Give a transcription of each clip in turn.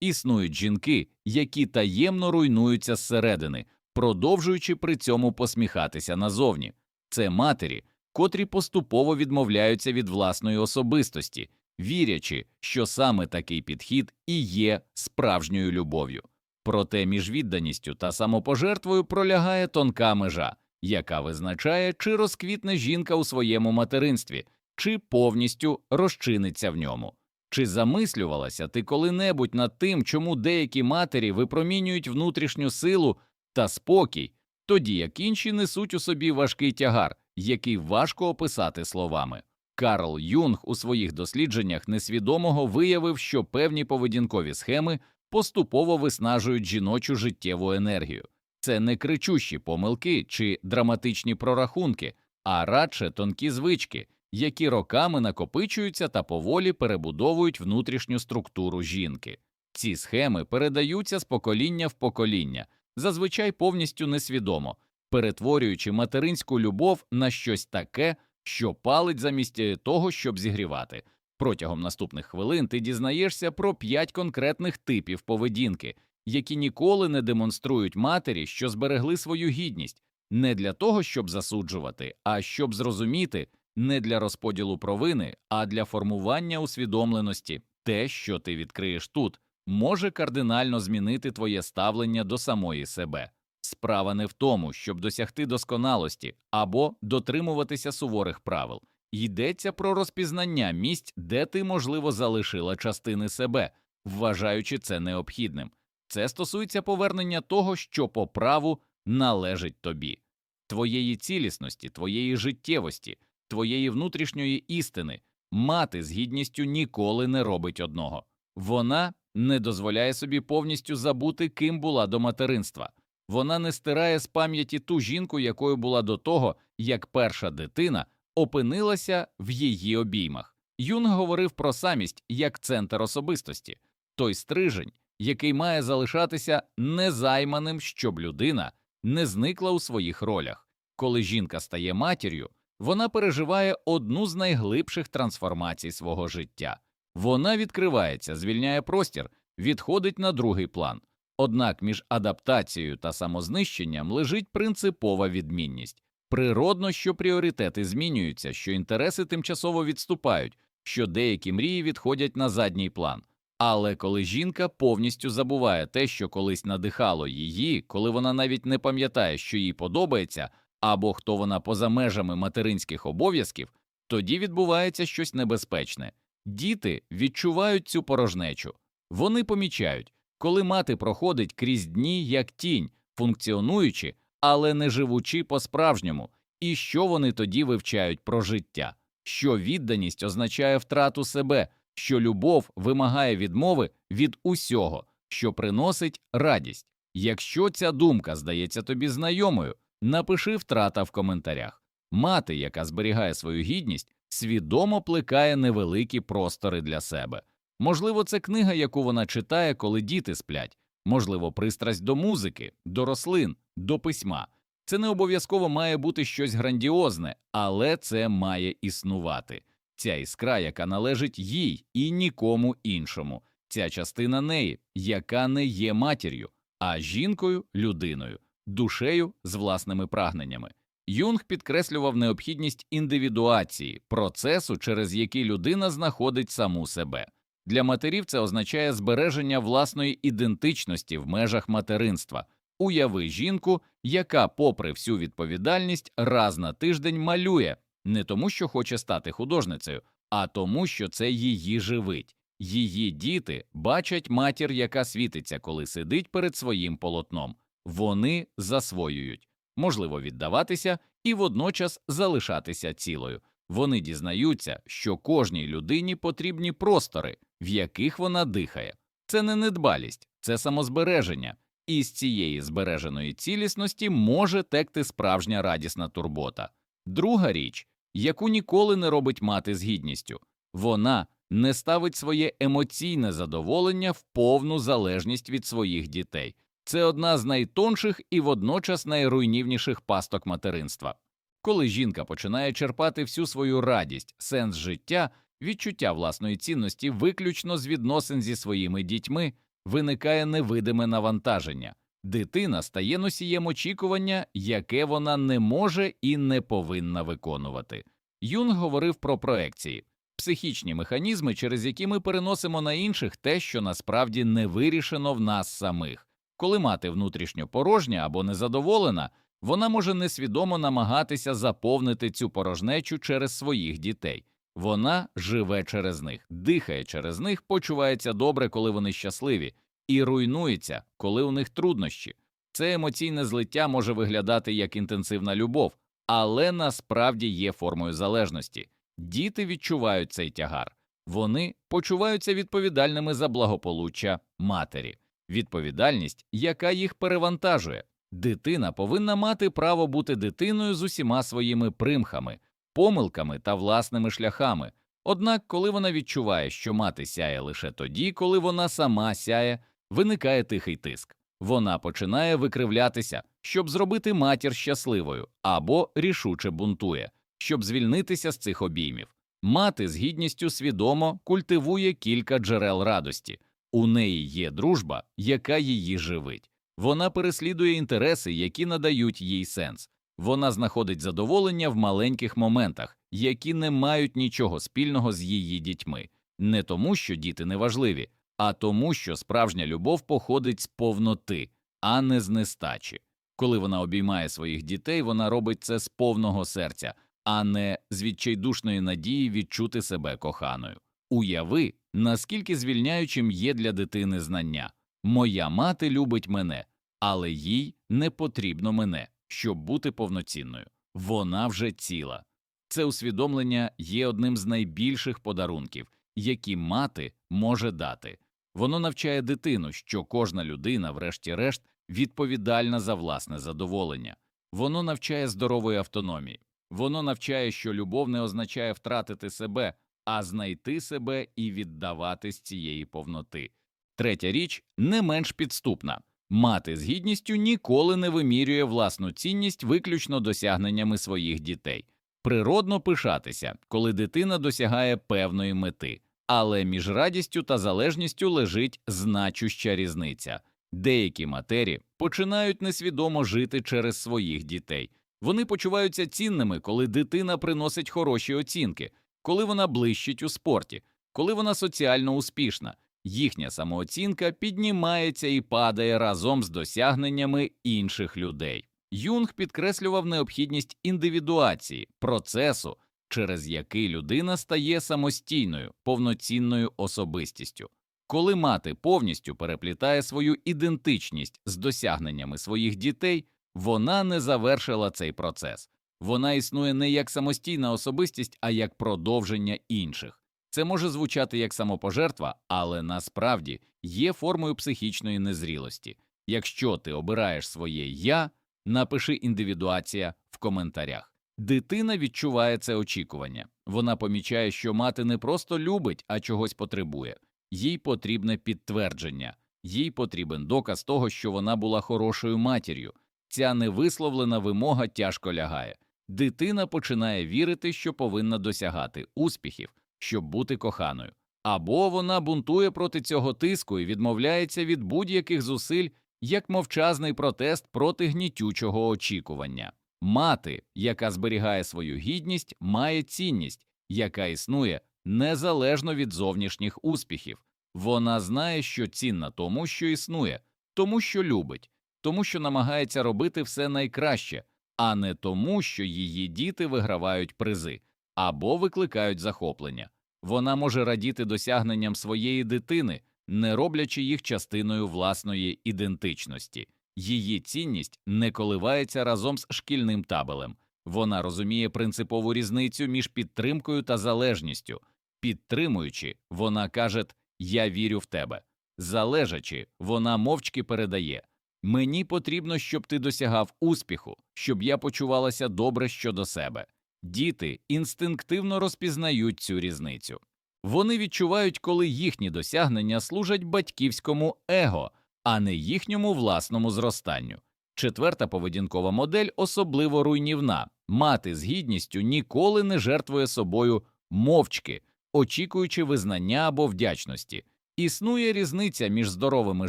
Існують жінки, які таємно руйнуються зсередини, продовжуючи при цьому посміхатися назовні. Це матері, котрі поступово відмовляються від власної особистості, вірячи, що саме такий підхід і є справжньою любов'ю. Проте між відданістю та самопожертвою пролягає тонка межа, яка визначає, чи розквітне жінка у своєму материнстві, чи повністю розчиниться в ньому. Чи замислювалася ти коли-небудь над тим, чому деякі матері випромінюють внутрішню силу та спокій, тоді як інші несуть у собі важкий тягар, який важко описати словами? Карл Юнг у своїх дослідженнях несвідомого виявив, що певні поведінкові схеми поступово виснажують жіночу життєву енергію. Це не кричущі помилки чи драматичні прорахунки, а радше тонкі звички, які роками накопичуються та поволі перебудовують внутрішню структуру жінки. Ці схеми передаються з покоління в покоління, зазвичай повністю несвідомо, перетворюючи материнську любов на щось таке, що палить замість е, того, щоб зігрівати. Протягом наступних хвилин ти дізнаєшся про п'ять конкретних типів поведінки, які ніколи не демонструють матері, що зберегли свою гідність, не для того, щоб засуджувати, а щоб зрозуміти, не для розподілу провини, а для формування усвідомленості. Те, що ти відкриєш тут, може кардинально змінити твоє ставлення до самої себе. Справа не в тому, щоб досягти досконалості або дотримуватися суворих правил. Йдеться про розпізнання місць, де ти, можливо, залишила частини себе, вважаючи це необхідним. Це стосується повернення того, що по праву належить тобі, твоєї цілісності, твоєї життєвості, твоєї внутрішньої істини. Мати з гідністю ніколи не робить одного. Вона не дозволяє собі повністю забути, ким була до материнства. Вона не стирає з пам'яті ту жінку, якою була до того, як перша дитина опинилася в її обіймах. Юнг говорив про самість як центр особистості, той стрижень, який має залишатися незайманим, щоб людина не зникла у своїх ролях. Коли жінка стає матір'ю, вона переживає одну з найглибших трансформацій свого життя. Вона відкривається, звільняє простір, відходить на другий план. Однак між адаптацією та самознищенням лежить принципова відмінність. Природно, що пріоритети змінюються, що інтереси тимчасово відступають, що деякі мрії відходять на задній план. Але коли жінка повністю забуває те, що колись надихало її, коли вона навіть не пам'ятає, що їй подобається, або хто вона поза межами материнських обов'язків, тоді відбувається щось небезпечне. Діти відчувають цю порожнечу. Вони помічають, коли мати проходить крізь дні як тінь, функціонуючи, але не живучи по-справжньому, і що вони тоді вивчають про життя, що відданість означає втрату себе, що любов вимагає відмови від усього, що приносить радість. Якщо ця думка здається тобі знайомою, напиши втрата в коментарях. Мати, яка зберігає свою гідність, свідомо плекає невеликі простори для себе. Можливо, це книга, яку вона читає, коли діти сплять, можливо, пристрасть до музики, до рослин, до письма. Це не обов'язково має бути щось грандіозне, але це має існувати. Ця іскра, яка належить їй і нікому іншому, ця частина неї, яка не є матір'ю, а жінкою, людиною, душею з власними прагненнями. Юнг підкреслював необхідність індивідуації, процесу, через який людина знаходить саму себе. Для матерів це означає збереження власної ідентичності в межах материнства. Уяви жінку, яка, попри всю відповідальність, раз на тиждень малює не тому, що хоче стати художницею, а тому, що це її живить. Її діти бачать матір, яка світиться, коли сидить перед своїм полотном. Вони засвоюють, можливо віддаватися і водночас залишатися цілою. Вони дізнаються, що кожній людині потрібні простори, в яких вона дихає. Це не недбалість, це самозбереження, і з цієї збереженої цілісності може текти справжня радісна турбота. Друга річ, яку ніколи не робить мати з гідністю, вона не ставить своє емоційне задоволення в повну залежність від своїх дітей. Це одна з найтонших і водночас найруйнівніших пасток материнства. Коли жінка починає черпати всю свою радість, сенс життя, відчуття власної цінності виключно з відносин зі своїми дітьми, виникає невидиме навантаження. Дитина стає носієм очікування, яке вона не може і не повинна виконувати. Юнг говорив про проекції психічні механізми, через які ми переносимо на інших те, що насправді не вирішено в нас самих. Коли мати внутрішньо порожня або незадоволена, вона може несвідомо намагатися заповнити цю порожнечу через своїх дітей. Вона живе через них, дихає через них, почувається добре, коли вони щасливі, і руйнується, коли у них труднощі. Це емоційне злиття може виглядати як інтенсивна любов, але насправді є формою залежності. Діти відчувають цей тягар, вони почуваються відповідальними за благополуччя матері, відповідальність, яка їх перевантажує. Дитина повинна мати право бути дитиною з усіма своїми примхами, помилками та власними шляхами. Однак, коли вона відчуває, що мати сяє лише тоді, коли вона сама сяє, виникає тихий тиск. Вона починає викривлятися, щоб зробити матір щасливою, або рішуче бунтує, щоб звільнитися з цих обіймів. Мати з гідністю свідомо культивує кілька джерел радості. У неї є дружба, яка її живить. Вона переслідує інтереси, які надають їй сенс. Вона знаходить задоволення в маленьких моментах, які не мають нічого спільного з її дітьми, не тому, що діти неважливі, а тому, що справжня любов походить з повноти, а не з нестачі. Коли вона обіймає своїх дітей, вона робить це з повного серця, а не з відчайдушної надії відчути себе коханою. Уяви, наскільки звільняючим є для дитини знання. Моя мати любить мене, але їй не потрібно мене, щоб бути повноцінною. Вона вже ціла. Це усвідомлення є одним з найбільших подарунків, які мати може дати. Воно навчає дитину, що кожна людина, врешті-решт, відповідальна за власне задоволення. Воно навчає здорової автономії. Воно навчає, що любов не означає втратити себе, а знайти себе і віддавати з цієї повноти. Третя річ не менш підступна мати з гідністю ніколи не вимірює власну цінність виключно досягненнями своїх дітей. Природно пишатися, коли дитина досягає певної мети, але між радістю та залежністю лежить значуща різниця. Деякі матері починають несвідомо жити через своїх дітей. Вони почуваються цінними, коли дитина приносить хороші оцінки, коли вона блищить у спорті, коли вона соціально успішна. Їхня самооцінка піднімається і падає разом з досягненнями інших людей. Юнг підкреслював необхідність індивідуації, процесу, через який людина стає самостійною, повноцінною особистістю. Коли мати повністю переплітає свою ідентичність з досягненнями своїх дітей, вона не завершила цей процес. Вона існує не як самостійна особистість, а як продовження інших. Це може звучати як самопожертва, але насправді є формою психічної незрілості. Якщо ти обираєш своє я, напиши індивідуація в коментарях. Дитина відчуває це очікування. Вона помічає, що мати не просто любить, а чогось потребує. Їй потрібне підтвердження, їй потрібен доказ того, що вона була хорошою матір'ю. Ця невисловлена вимога тяжко лягає. Дитина починає вірити, що повинна досягати успіхів, щоб бути коханою, або вона бунтує проти цього тиску і відмовляється від будь-яких зусиль як мовчазний протест проти гнітючого очікування. Мати, яка зберігає свою гідність, має цінність, яка існує незалежно від зовнішніх успіхів. Вона знає, що цінна тому, що існує, тому що любить, тому що намагається робити все найкраще, а не тому, що її діти вигравають призи або викликають захоплення. Вона може радіти досягненням своєї дитини, не роблячи їх частиною власної ідентичності. Її цінність не коливається разом з шкільним табелем. Вона розуміє принципову різницю між підтримкою та залежністю. Підтримуючи, вона каже Я вірю в тебе. Залежачи, вона мовчки передає Мені потрібно, щоб ти досягав успіху, щоб я почувалася добре щодо себе. Діти інстинктивно розпізнають цю різницю. Вони відчувають, коли їхні досягнення служать батьківському его, а не їхньому власному зростанню. Четверта поведінкова модель особливо руйнівна мати з гідністю ніколи не жертвує собою мовчки, очікуючи визнання або вдячності. Існує різниця між здоровими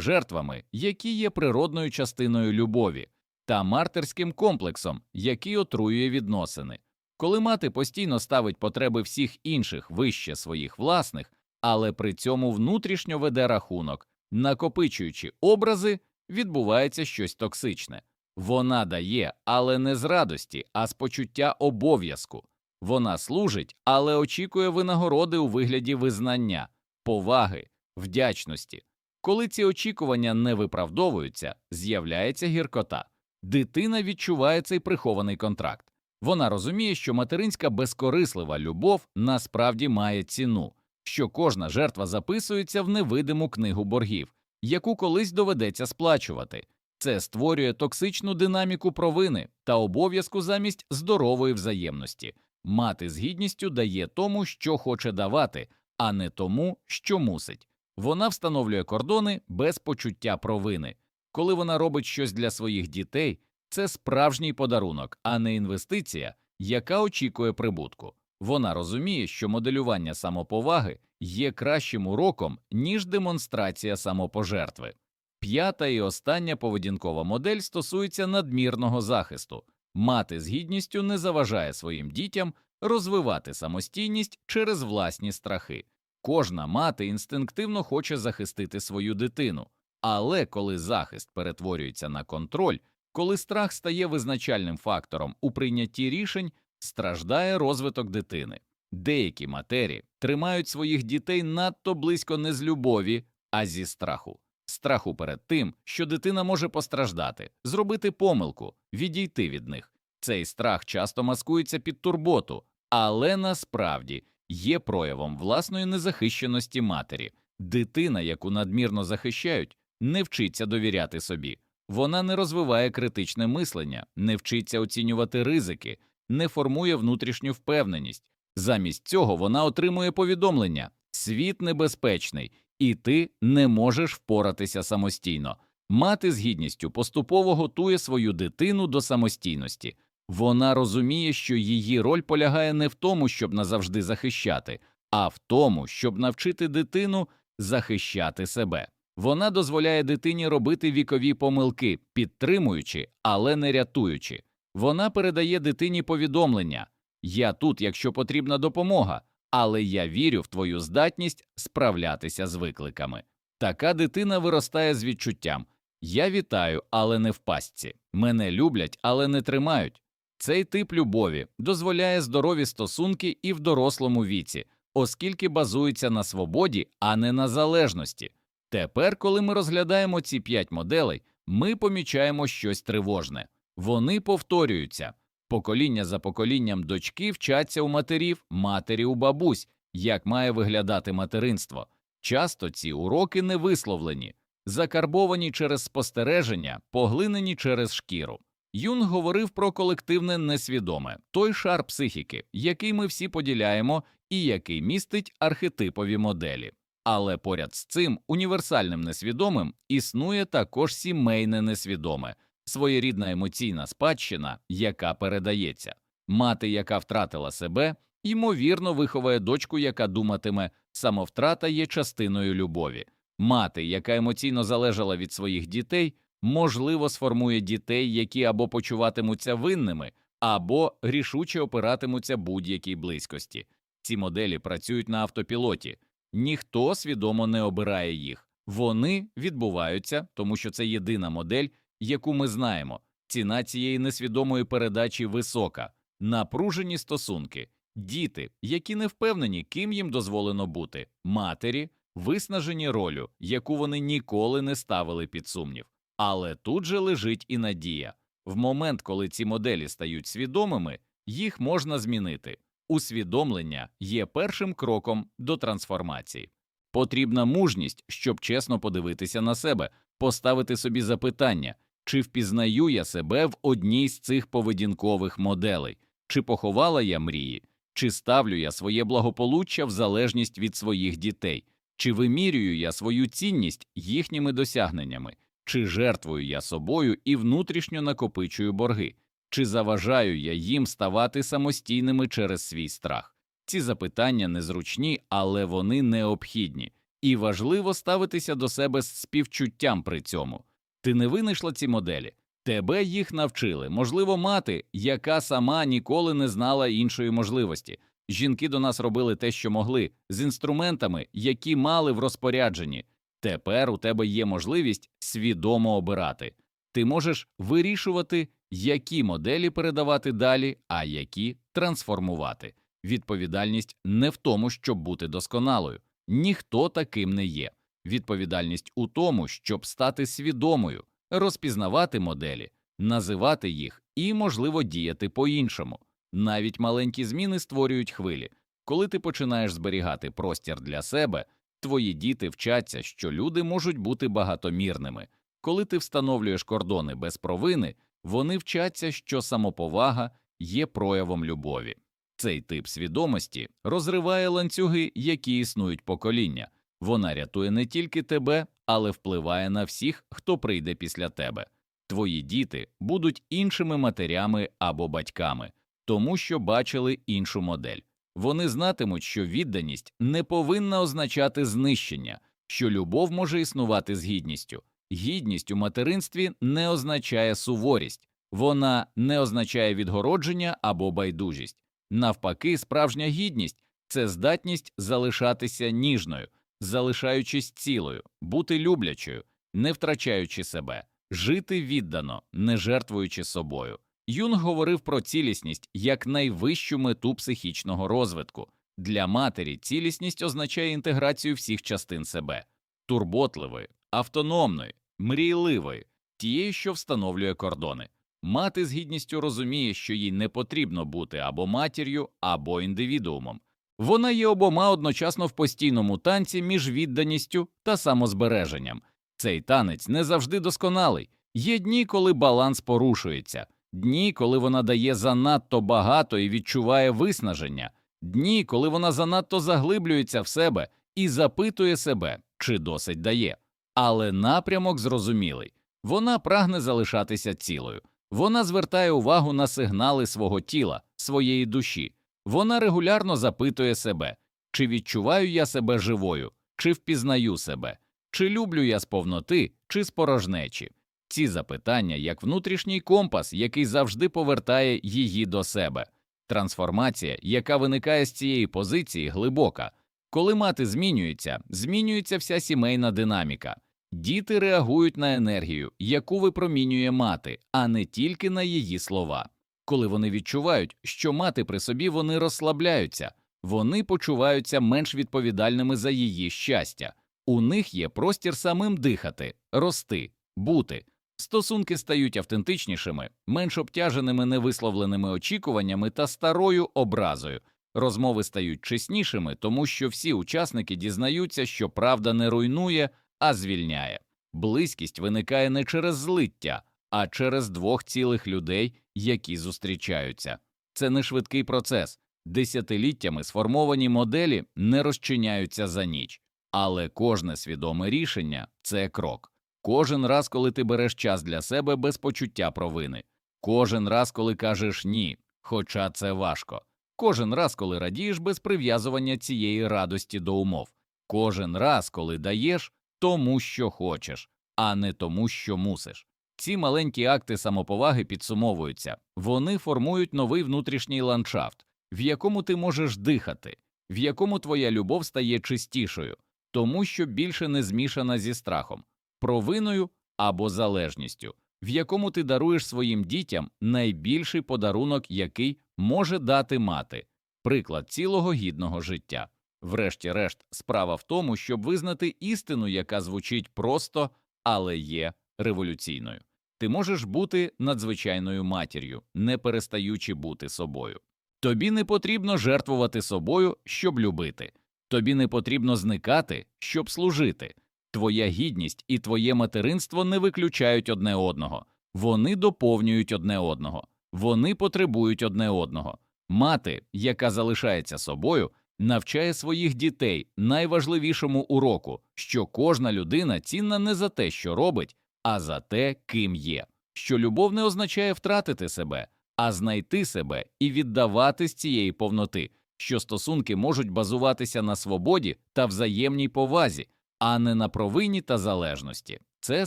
жертвами, які є природною частиною любові, та мартерським комплексом, який отруює відносини. Коли мати постійно ставить потреби всіх інших вище своїх власних, але при цьому внутрішньо веде рахунок, накопичуючи образи, відбувається щось токсичне. Вона дає, але не з радості, а з почуття обов'язку. Вона служить, але очікує винагороди у вигляді визнання, поваги, вдячності. Коли ці очікування не виправдовуються, з'являється гіркота. Дитина відчуває цей прихований контракт. Вона розуміє, що материнська безкорислива любов насправді має ціну, що кожна жертва записується в невидиму книгу боргів, яку колись доведеться сплачувати. Це створює токсичну динаміку провини та обов'язку замість здорової взаємності. Мати з гідністю дає тому, що хоче давати, а не тому, що мусить. Вона встановлює кордони без почуття провини. Коли вона робить щось для своїх дітей, це справжній подарунок, а не інвестиція, яка очікує прибутку. Вона розуміє, що моделювання самоповаги є кращим уроком, ніж демонстрація самопожертви. П'ята і остання поведінкова модель стосується надмірного захисту. Мати з гідністю не заважає своїм дітям розвивати самостійність через власні страхи. Кожна мати інстинктивно хоче захистити свою дитину, але коли захист перетворюється на контроль, коли страх стає визначальним фактором у прийнятті рішень, страждає розвиток дитини. Деякі матері тримають своїх дітей надто близько не з любові, а зі страху, страху перед тим, що дитина може постраждати, зробити помилку, відійти від них. Цей страх часто маскується під турботу, але насправді є проявом власної незахищеності матері. Дитина, яку надмірно захищають, не вчиться довіряти собі. Вона не розвиває критичне мислення, не вчиться оцінювати ризики, не формує внутрішню впевненість. Замість цього вона отримує повідомлення світ небезпечний, і ти не можеш впоратися самостійно. Мати з гідністю поступово готує свою дитину до самостійності. Вона розуміє, що її роль полягає не в тому, щоб назавжди захищати, а в тому, щоб навчити дитину захищати себе. Вона дозволяє дитині робити вікові помилки, підтримуючи, але не рятуючи. Вона передає дитині повідомлення Я тут, якщо потрібна допомога, але я вірю в твою здатність справлятися з викликами. Така дитина виростає з відчуттям Я вітаю, але не в пастці. Мене люблять, але не тримають. Цей тип любові дозволяє здорові стосунки і в дорослому віці, оскільки базується на свободі, а не на залежності. Тепер, коли ми розглядаємо ці п'ять моделей, ми помічаємо щось тривожне. Вони повторюються. Покоління за поколінням дочки вчаться у матерів, матері у бабусь, як має виглядати материнство. Часто ці уроки не висловлені, закарбовані через спостереження, поглинені через шкіру. Юнг говорив про колективне несвідоме, той шар психіки, який ми всі поділяємо і який містить архетипові моделі. Але поряд з цим універсальним несвідомим існує також сімейне несвідоме, своєрідна емоційна спадщина, яка передається. Мати, яка втратила себе, ймовірно, виховає дочку, яка думатиме, самовтрата є частиною любові. Мати, яка емоційно залежала від своїх дітей, можливо, сформує дітей, які або почуватимуться винними, або рішуче опиратимуться будь-якій близькості. Ці моделі працюють на автопілоті. Ніхто свідомо не обирає їх, вони відбуваються, тому що це єдина модель, яку ми знаємо. Ціна цієї несвідомої передачі висока, напружені стосунки, діти, які не впевнені, ким їм дозволено бути, матері, виснажені ролю, яку вони ніколи не ставили під сумнів. Але тут же лежить і надія. В момент, коли ці моделі стають свідомими, їх можна змінити. Усвідомлення є першим кроком до трансформації. Потрібна мужність, щоб чесно подивитися на себе, поставити собі запитання, чи впізнаю я себе в одній з цих поведінкових моделей, чи поховала я мрії, чи ставлю я своє благополуччя в залежність від своїх дітей, чи вимірюю я свою цінність їхніми досягненнями, чи жертвую я собою і внутрішньо накопичую борги. Чи заважаю я їм ставати самостійними через свій страх? Ці запитання незручні, але вони необхідні. І важливо ставитися до себе з співчуттям при цьому. Ти не винайшла ці моделі, тебе їх навчили. Можливо, мати, яка сама ніколи не знала іншої можливості. Жінки до нас робили те, що могли, з інструментами, які мали в розпорядженні. Тепер у тебе є можливість свідомо обирати. Ти можеш вирішувати, які моделі передавати далі, а які трансформувати. Відповідальність не в тому, щоб бути досконалою. Ніхто таким не є. Відповідальність у тому, щоб стати свідомою, розпізнавати моделі, називати їх і, можливо, діяти по-іншому. Навіть маленькі зміни створюють хвилі. Коли ти починаєш зберігати простір для себе, твої діти вчаться, що люди можуть бути багатомірними. Коли ти встановлюєш кордони без провини, вони вчаться, що самоповага є проявом любові. Цей тип свідомості розриває ланцюги, які існують покоління. Вона рятує не тільки тебе, але впливає на всіх, хто прийде після тебе. Твої діти будуть іншими матерями або батьками, тому що бачили іншу модель. Вони знатимуть, що відданість не повинна означати знищення, що любов може існувати з гідністю. Гідність у материнстві не означає суворість, вона не означає відгородження або байдужість. Навпаки, справжня гідність це здатність залишатися ніжною, залишаючись цілою, бути люблячою, не втрачаючи себе, жити віддано, не жертвуючи собою. Юнг говорив про цілісність як найвищу мету психічного розвитку. Для матері цілісність означає інтеграцію всіх частин себе турботливої, автономної, мрійливої, тієї, що встановлює кордони. Мати з гідністю розуміє, що їй не потрібно бути або матір'ю, або індивідуумом. Вона є обома одночасно в постійному танці між відданістю та самозбереженням. Цей танець не завжди досконалий. Є дні, коли баланс порушується, дні, коли вона дає занадто багато і відчуває виснаження, дні, коли вона занадто заглиблюється в себе і запитує себе, чи досить дає. Але напрямок зрозумілий вона прагне залишатися цілою. Вона звертає увагу на сигнали свого тіла, своєї душі. Вона регулярно запитує себе, чи відчуваю я себе живою, чи впізнаю себе, чи люблю я з повноти, чи з порожнечі. Ці запитання як внутрішній компас, який завжди повертає її до себе. Трансформація, яка виникає з цієї позиції, глибока. Коли мати змінюється, змінюється вся сімейна динаміка. Діти реагують на енергію, яку випромінює мати, а не тільки на її слова. Коли вони відчувають, що мати при собі вони розслабляються, вони почуваються менш відповідальними за її щастя. У них є простір самим дихати, рости, бути. Стосунки стають автентичнішими, менш обтяженими невисловленими очікуваннями та старою образою. Розмови стають чеснішими, тому що всі учасники дізнаються, що правда не руйнує, а звільняє. Близькість виникає не через злиття, а через двох цілих людей, які зустрічаються. Це не швидкий процес. Десятиліттями сформовані моделі не розчиняються за ніч, але кожне свідоме рішення це крок. Кожен раз, коли ти береш час для себе без почуття провини, кожен раз, коли кажеш ні, хоча це важко, кожен раз, коли радієш без прив'язування цієї радості до умов, кожен раз, коли даєш тому, що хочеш, а не тому, що мусиш. Ці маленькі акти самоповаги підсумовуються, вони формують новий внутрішній ландшафт, в якому ти можеш дихати, в якому твоя любов стає чистішою, тому що більше не змішана зі страхом, провиною або залежністю, в якому ти даруєш своїм дітям найбільший подарунок, який може дати мати, приклад цілого гідного життя. Врешті-решт, справа в тому, щоб визнати істину, яка звучить просто, але є революційною. Ти можеш бути надзвичайною матір'ю, не перестаючи бути собою. Тобі не потрібно жертвувати собою, щоб любити, тобі не потрібно зникати, щоб служити. Твоя гідність і твоє материнство не виключають одне одного, вони доповнюють одне одного, вони потребують одне одного. Мати, яка залишається собою, навчає своїх дітей найважливішому уроку, що кожна людина цінна не за те, що робить, а за те, ким є, що любов не означає втратити себе, а знайти себе і віддавати з цієї повноти, що стосунки можуть базуватися на свободі та взаємній повазі, а не на провині та залежності. Це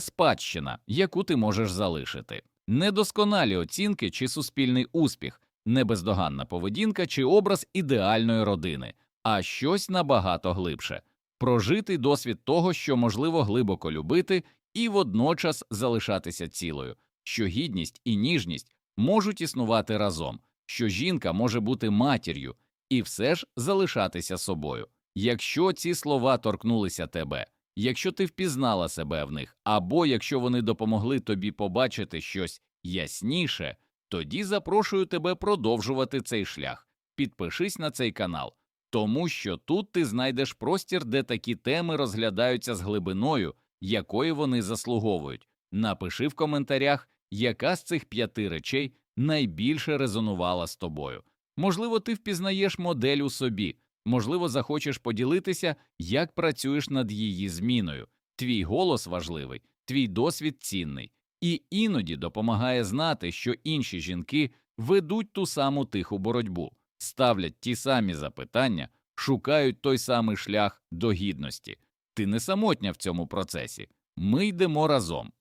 спадщина, яку ти можеш залишити. Недосконалі оцінки чи суспільний успіх, небездоганна поведінка чи образ ідеальної родини, а щось набагато глибше прожитий досвід того, що можливо глибоко любити і водночас залишатися цілою, що гідність і ніжність можуть існувати разом, що жінка може бути матір'ю і все ж залишатися собою. Якщо ці слова торкнулися тебе, якщо ти впізнала себе в них, або якщо вони допомогли тобі побачити щось ясніше, тоді запрошую тебе продовжувати цей шлях. Підпишись на цей канал, тому що тут ти знайдеш простір, де такі теми розглядаються з глибиною, якої вони заслуговують. Напиши в коментарях, яка з цих п'яти речей найбільше резонувала з тобою. Можливо, ти впізнаєш модель у собі, можливо, захочеш поділитися, як працюєш над її зміною. Твій голос важливий, твій досвід цінний, і іноді допомагає знати, що інші жінки ведуть ту саму тиху боротьбу, ставлять ті самі запитання, шукають той самий шлях до гідності. Ти не самотня в цьому процесі. Ми йдемо разом.